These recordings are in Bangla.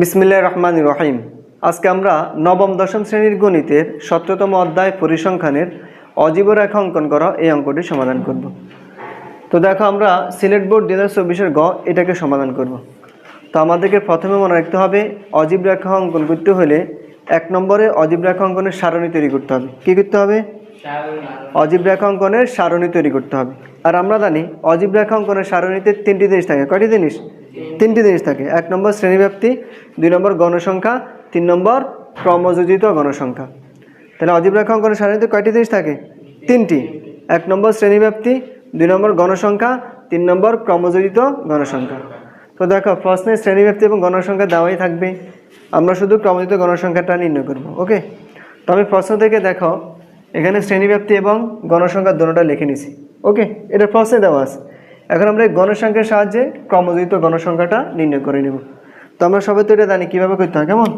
বিসমিল্লাহ রহমান রহিম। আজকে আমরা নবম, দশম শ্রেণির গণিতের সতেরোতম অধ্যায় পরিসংখ্যানের অজীব রেখা অঙ্কন করা এই অঙ্কটি সমাধান করব। তো দেখো, আমরা সিলেট বোর্ড দু হাজার চব্বিশের গ, এটাকে সমাধান করব। তো আমাদেরকে প্রথমে মনে রাখতে হবে, অজীব রেখা অঙ্কন করতে হলে এক নম্বরে অজীব রেখা অঙ্কনের সারণী তৈরি করতে হবে। কী করতে হবে? অজীব রেখা অঙ্কনের সারণী তৈরি করতে হবে। আর আমরা জানি, অজীব রেখা অঙ্কনের সারণীতে তিনটি জিনিস থাকে। কয়টি জিনিস? তিনটি জিনিস থাকে। এক নম্বর শ্রেণীব্যাপ্তি, দুই নম্বর গণসংখ্যা, তিন নম্বর ক্রমযোজিত গণসংখ্যা। তাহলে অজীব রেখা অঙ্কনের সারণীতে কয়টি জিনিস থাকে? তিনটি। এক নম্বর শ্রেণীব্যাপ্তি, দুই নম্বর গণসংখ্যা, তিন নম্বর ক্রমযোজিত গণসংখ্যা। তো দেখো, প্রশ্নে শ্রেণীব্যাপ্তি এবং গণসংখ্যা দেওয়াই থাকবে। আমরা শুধু ক্রমযোজিত গণসংখ্যাটা নির্ণয় করব, ওকে? তবে প্রশ্ন থেকে দেখো, এখানে শ্রেণীব্যাপ্তি এবং গণসংখ্যা দুটোটা লিখে নিছি, ওকে? এটা প্রশ্নে দেওয়া আছে। এখন আমরা এই গণসংখ্যার সাহায্যে ক্রমযোজিত গণসংখ্যাটা নির্ণয় করে নেব। তো আমরা সবাই তো এটা জানি, কীভাবে করতে হয়? কেমন?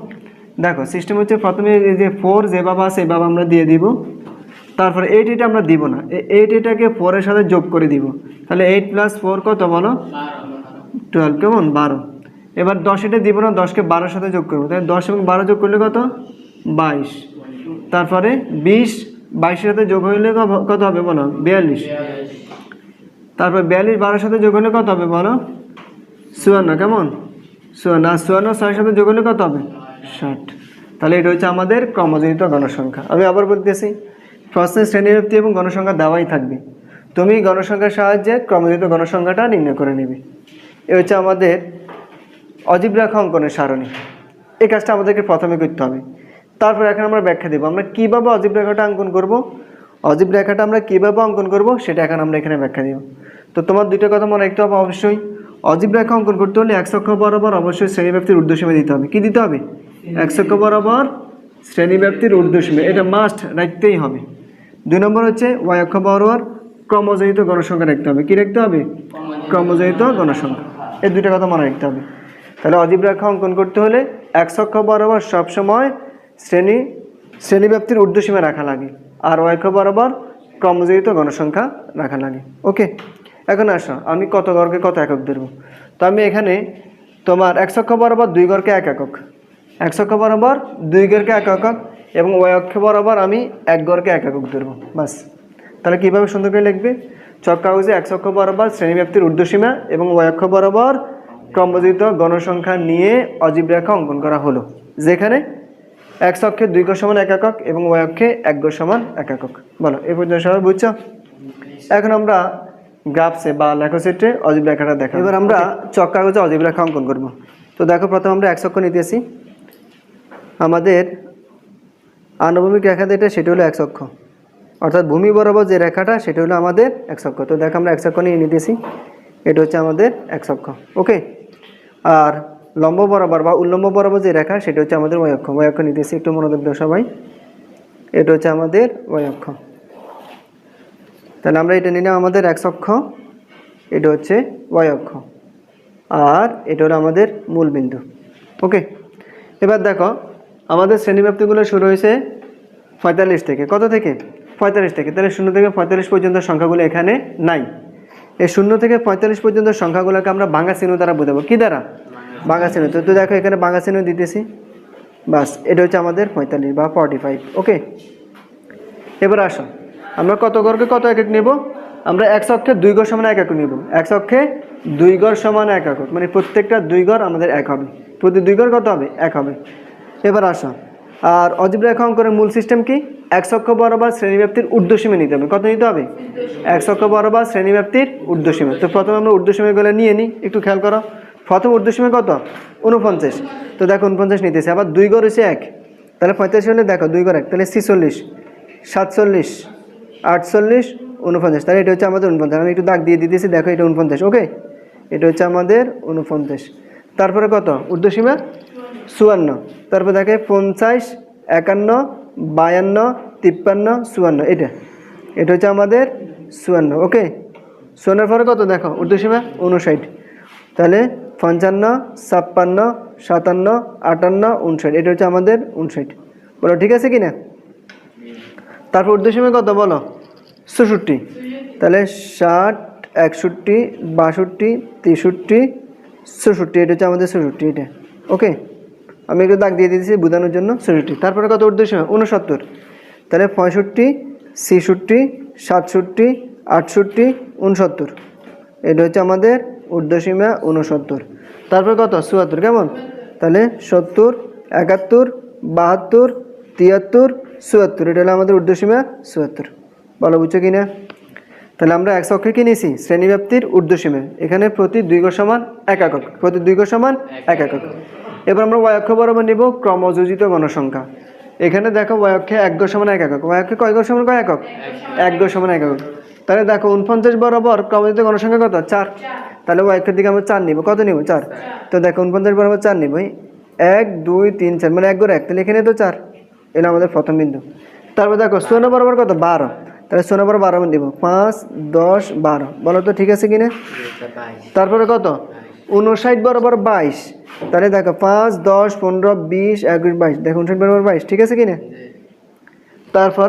দেখো সিস্টেম হচ্ছে প্রথমে এই যে ফোর যেভাবে আছে এভাবে আমরা দিয়ে দিব। তারপরে এইট এটা আমরা দিব না। এইট এটাকে ফোরের সাথে যোগ করে দিব। তাহলে এইট প্লাস ফোর কত বলো? টুয়েলভ কেমন? বারো। এবার দশ এটা দিব না, দশকে বারোর সাথে যোগ করব। তাহলে দশ এবং বারো যোগ করলে কত? বাইশ। তারপরে বিশ, বাইশের সাথে যোগ হইলে কত হবে বলো? বিয়াল্লিশ। তারপর বিয়াল্লিশ, বারোর সাথে যোগ হলে কত হবে বলো? চুয়ান্ন, কেমন? চুয়ান্ন, আর চুয়ান্ন ছয়ের সাথে যোগ হলে কত হবে? ষাট। তাহলে এটা হচ্ছে আমাদের ক্রমজনিত গণসংখ্যা। আমি আবার বলতেছি প্রশ্নের শ্রেণীব্যাপ্তি এবং গণসংখ্যা দেওয়াই থাকবে। তুমি গণসংখ্যার সাহায্যে ক্রমজনিত গণসংখ্যাটা নির্ণয় করে নেবে। এ হচ্ছে আমাদের অজীব রেখা অঙ্কনের সারণী। এই কাজটা আমাদেরকে প্রথমে করতে হবে। তারপর এখন আমরা ব্যাখ্যা দেবো। আমরা কীভাবে অজীব রেখাটা অঙ্কন করব? অজীব রেখাটা আমরা কীভাবে অঙ্কন করব সেটা এখন আমরা এখানে ব্যাখ্যা দিব। তো তোমার দুইটা কথা মনে রাখতে হবে অবশ্যই। অজীব রেখা অঙ্কন করতে হলে এক অক্ষ বরাবর অবশ্যই শ্রেণীব্যাপ্তির ঊর্ধ্বসীমা দিতে হবে। কি দিতে হবে? এক অক্ষ বরাবর শ্রেণীব্যাপ্তির ঊর্ধ্বসীমা এটা মাস্ট রাখতেই হবে। দুই নম্বর হচ্ছে ওয়াই অক্ষ বরাবর ক্রমজনিত গণসংখ্যা রাখতে হবে। কি রাখতে হবে? ক্রমজনিত গণসংখ্যা এই দুইটা কথা মনে রাখতে হবে। তাহলে অজীব রেখা অঙ্কন করতে হলে এক অক্ষ বরাবর সবসময় শ্রেণি শ্রেণীব্যাপ্তির ঊর্ধ্বসীমা রাখা লাগে। আর অক্ষ বরাবর ক্রমজয়িত গণসংখ্যা রাখা লাগে। ওকে, এখন আসো, আমি কত গড়কে কত একক ধরবো? তো আমি এখানে তোমার এক অক্ষ বরাবর দুই গড়কে এক একক। এক অক্ষ বরাবর দুই গড়কে এক একক এবং ওই অক্ষ বরাবর আমি এক গড়কে এক একক ধরবো। বাস। তাহলে কীভাবে সুন্দর করে লিখবে? চক কাগজে এক অক্ষ বরাবর শ্রেণীব্যাপ্তির ঊর্ধ্বসীমা এবং ওই অক্ষ বরাবর ক্রমজিত গণসংখ্যা নিয়ে অজীব রেখা অঙ্কন করা হলো। যেখানে এক অক্ষে দুই গড় সমান এক একক এবং ওই অক্ষে এক সমান এক একক। বলো এই পর্যন্ত সবাই বুঝছ? এখন আমরা গ্রাফসে বা লেখচিত্রে অজীব রেখাটা দেখা এবার আমরা চক কাগজে অজীব রেখা অঙ্কন করব। তো দেখো প্রথম আমরা এক অক্ষ নিতেছি আমাদের আনুভূমিক রেখা যেটা সেটা হলো এক অক্ষ। অর্থাৎ ভূমি বরাবর যে রেখাটা সেটা হলো আমাদের এক অক্ষ। তো দেখো আমরা এক অক্ষ নিয়ে নিতেছি এটা হচ্ছে আমাদের এক অক্ষ। ওকে? আর লম্ব বরাবর বা উল্লম্ব বরাবর যে রেখা, সেটা হচ্ছে আমাদের ওয়াই অক্ষ। নিতেছি একটু মনোযোগ দাও সবাই। এটা হচ্ছে আমাদের ওয়াই অক্ষ। তাহলে আমরা এটা নিলাম আমাদের এক অক্ষ। এটা হচ্ছে অক্ষ। আর এটা হলো আমাদের মূল বিন্দু। ওকে? এবার দেখো, আমাদের শ্রেণীব্যাপ্তিগুলো শুরু হয়েছে পঁয়তাল্লিশ থেকে। কত থেকে? পঁয়তাল্লিশ থেকে। তাহলে শূন্য থেকে পঁয়তাল্লিশ পর্যন্ত সংখ্যাগুলো এখানে নাই। এই শূন্য থেকে পঁয়তাল্লিশ পর্যন্ত সংখ্যাগুলোকে আমরা বাংলা চিহ্ন দ্বারা বোঝাবো। কী দ্বারা? চিহ্ন তো তো দেখো, এখানে চিহ্ন দিতেছি। বাস, এটা হচ্ছে আমাদের পঁয়তাল্লিশ বা ফর্টি ফাইভ ওকে? এবার আসো। আমরা কত গড়কে কত এক এক নেব? আমরা এক অক্ষে দুই গড় সমান এক একক নেব। এক অক্ষে দুই গড় সমান এক একক। মানে প্রত্যেকটা দুই গড় আমাদের এক হবে। প্রতি দুই গড় কত হবে? এক হবে। এবার আসো। আর অজীব রেখা অঙ্কনের মূল সিস্টেম কি? এক অক্ষ বরাবর শ্রেণীব্যাপ্তির ঊর্ধ্বসীমা নিতে হবে। কত নিতে হবে? এক অক্ষ বরাবর শ্রেণীব্যাপ্তির ঊর্ধ্বসীমা। তো প্রথমে আমরা ঊর্ধ্বসীমাগুলো নিয়ে নিই। একটু খেয়াল করো। প্রথম ঊর্ধ্বসীমা কত? উনপঞ্চাশ তো দেখো উনপঞ্চাশ নিতেছে, আবার দুই গড় হচ্ছে এক। তাহলে পঁয়তাল্লিশ হলে দেখো দুই গড় এক, তাহলে ছিচল্লিশ, সাতচল্লিশ, আটচল্লিশ উনপঞ্চাশ তাহলে এটা হচ্ছে আমাদের উনপঞ্চাশ আমি একটু দাগ দিয়ে দিতেছি, দেখো এটা উনপঞ্চাশ ওকে এটা হচ্ছে আমাদের উনপঞ্চাশ তারপরে কত? ঊর্ধ্বসীমা চুয়ান্ন। তারপর দেখে পঞ্চাশ, একান্ন, বায়ান্ন, তিপ্পান্ন, চুয়ান্ন। এটা এটা হচ্ছে আমাদের চুয়ান্ন ওকে চুয়ান্নর পরে কত দেখো? ঊর্ধ্বসীমা উনষাট তাহলে পঞ্চান্ন, ছাপ্পান্ন, সাতান্ন, আটান্ন, উনষাট। এটা হচ্ছে আমাদের উনষাট। বলো, ঠিক আছে কি না তারপর ঊর্ধ্বসীমা কত? বলো। চৌষট্টি তাহলে ষাট, একষট্টি, বাষট্টি, তেষট্টি চৌষট্টি এটা হচ্ছে আমাদের চৌষট্টি এটা। ওকে? আমি একটু দাগ দিয়ে দিয়েছি বোঝানোর জন্য। ছেষট্টি। তারপরে কত ঊর্ধ্বসীমা উনসত্তর তাহলে পঁয়ষট্টি, ছেষট্টি, সাতষট্টি, আটষট্টি, উনসত্তর। এটা হচ্ছে আমাদের ঊর্ধ্বসীমা উনসত্তর তারপর কত? চুয়াত্তর। কেমন? তাহলে সত্তর, একাত্তর, বাহাত্তর, তিয়াত্তর, চুয়াত্তর। এটা হলো আমাদের ঊর্ধ্বসীমা চুয়াত্তর। বলো, বুঝছ কি না তাহলে আমরা এক অক্ষে কি নিয়েছি? শ্রেণীব্যাপ্তির ঊর্ধ্বসীমা। এখানে প্রতি দুই গো সমান এক একক। প্রতি দুই গো সমান এক একক। এবার আমরা ওয়াই অক্ষ বরাবর নিব ক্রমযোজিত গণসংখ্যা। এখানে দেখো ওয়াই অক্ষে এক গো সমান এক একক। ওয়াই অক্ষে কয় গো সমান কয় একক? এক গো সমান এক একক। তাহলে দেখো উনপঞ্চাশ বরাবর ক্রমযোজিত গণসংখ্যা কত? চার। তাহলে ওয়াই অক্ষের দিকে আমরা চার নিব। কত নিব? চার। তো দেখো উনপঞ্চাশ বরাবর চার নিব। এক দুই তিন চার। মানে এক গড় এক। তাহলে এখানে তো চার। এটা আমাদের প্রথম বিন্দু। তারপর দেখো সোনা বরাবর কত? বারো। তাহলে সোনা বরাবর বারো দিব। পাঁচ দশ বারো। বলো তো ঠিক আছে কিনা? তারপরে কত? উনষাট বরাবর বাইশ। তাহলে দেখো পাঁচ দশ পনেরো বিশ একুশ বাইশ। দেখো উনষাট বরাবর বাইশ। ঠিক আছে কিনা? তারপর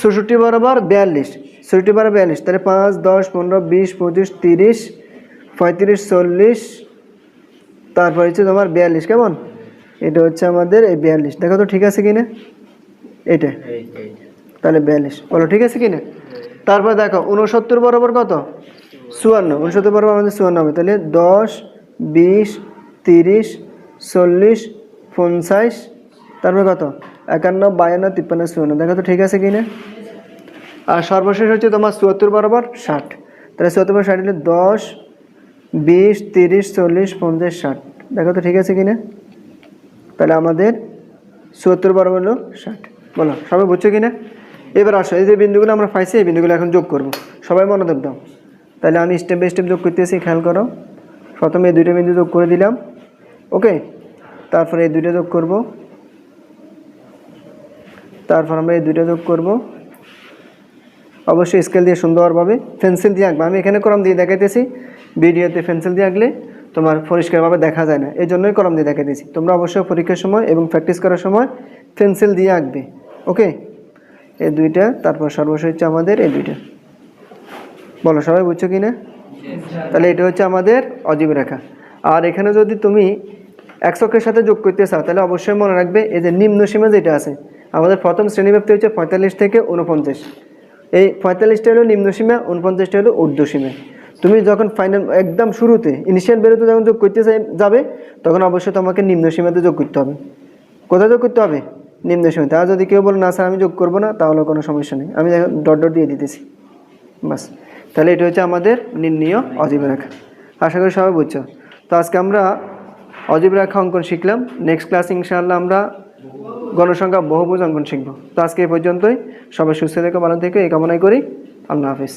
ষষট্টি বরাবর বিয়াল্লিশ ষষট্টি বরাবর বিয়াল্লিশ, তাহলে পাঁচ, দশ, পনেরো, বিশ, পঁচিশ, তিরিশ, পঁয়ত্রিশ, চল্লিশ, তারপর হচ্ছে তোমার বিয়াল্লিশ, কেমন? এটা হচ্ছে আমাদের এই বিয়াল্লিশ, দেখো তো ঠিক আছে কিনা? এটা তাহলে বিয়াল্লিশ, বলো ঠিক আছে কিনা? তারপর দেখো উনসত্তর বরাবর কত? চুয়ান্ন উনসত্তর বরাবর আমাদের চুয়ান্ন হবে, তাহলে দশ, বিশ, তিরিশ, চল্লিশ, পঞ্চাশ, তারপর কত? একান্ন, বায়ান্ন, তিপ্পান্ন, চুয়ান্ন। দেখো তো ঠিক আছে কিনা? আর সর্বশেষ হচ্ছে তোমার চুয়াত্তর বরাবর, ষাট। তাহলে চুয়াত্তর বরাবর, ষাট হলে দশ, বিশ, তিরিশ, চল্লিশ, পঞ্চাশ, ষাট। দেখো তো ঠিক আছে কিনা? তাহলে আমাদের চুয়াত্তর বরাবর হলো ষাট। বলো, সবাই বুঝছ কিনা? এবার আসো, এই যে বিন্দুগুলো আমরা পাইছি, এই বিন্দুগুলো এখন যোগ করব। সবাই মনোযোগ দাও। তাহলে আমি স্টেপ বাই স্টেপ যোগ করতেছি খেয়াল করো। প্রথমে এই দুইটা বিন্দু যোগ করে দিলাম। ওকে? তারপরে এই দুইটা যোগ করব। তারপর আমরা এই দুইটা যোগ করব। অবশ্যই স্কেল দিয়ে সুন্দরভাবে পেন্সিল দিয়ে আঁকবো। আমি এখানে কলম দিয়ে দেখাইতেছি। ভিডিওতে পেন্সিল দিয়ে আঁকলে তোমার পরিষ্কারভাবে দেখা যায় না। এই জন্যই কলম দিয়ে দেখাইতেছি। তোমরা অবশ্যই পরীক্ষার সময় এবং প্র্যাকটিস করার সময় পেন্সিল দিয়ে আঁকবে। ওকে এই দুইটা, তারপর সর্বশেষ হচ্ছে আমাদের এই দুইটা। বলো, সবাই বুঝছ কি না তাহলে এটা হচ্ছে আমাদের অজীব রেখা। আর এখানে যদি তুমি একশকের সাথে যোগ করতে চাও, তাহলে অবশ্যই মনে রাখবে, এই যে নিম্ন সীমা যেটা আছে আমাদের প্রথম শ্রেণীব্যাপ্তি হচ্ছে পঁয়তাল্লিশ থেকে উনপঞ্চাশ এই পঁয়তাল্লিশটা হলো নিম্ন সীমা উনপঞ্চাশটা হলো ঊর্ধ্ব সীমা। তুমি যখন ফাইনাল একদম শুরুতে ইনিশিয়াল বেরোতে যখন যোগ করতে যাবে, তখন অবশ্যই তোমাকে নিম্ন সীমাতে যোগ করতে হবে। কোথায় যোগ করতে হবে? নিম্ন সীমাতে। আর যদি কেউ বলে, না স্যার, আমি যোগ করব না, তাহলে কোনো সমস্যা নেই। আমি ডট ডট দিয়ে দিতেছি। বাস। তাহলে এটা হচ্ছে আমাদের নির্ণীয় অজীব রেখা। আশা করি সবাই বুঝছ। তো আজকে আমরা অজীব রেখা অঙ্কন শিখলাম। নেক্সট ক্লাস ইনশাআল্লাহ আমরা গণসংখ্যা বহুভুজ অঙ্কন শিখব তো আজকে এই পর্যন্তই। সবাই সুস্থ থেকে, ভালো থেকে, এই কামনাই করি। আল্লাহ হাফিজ।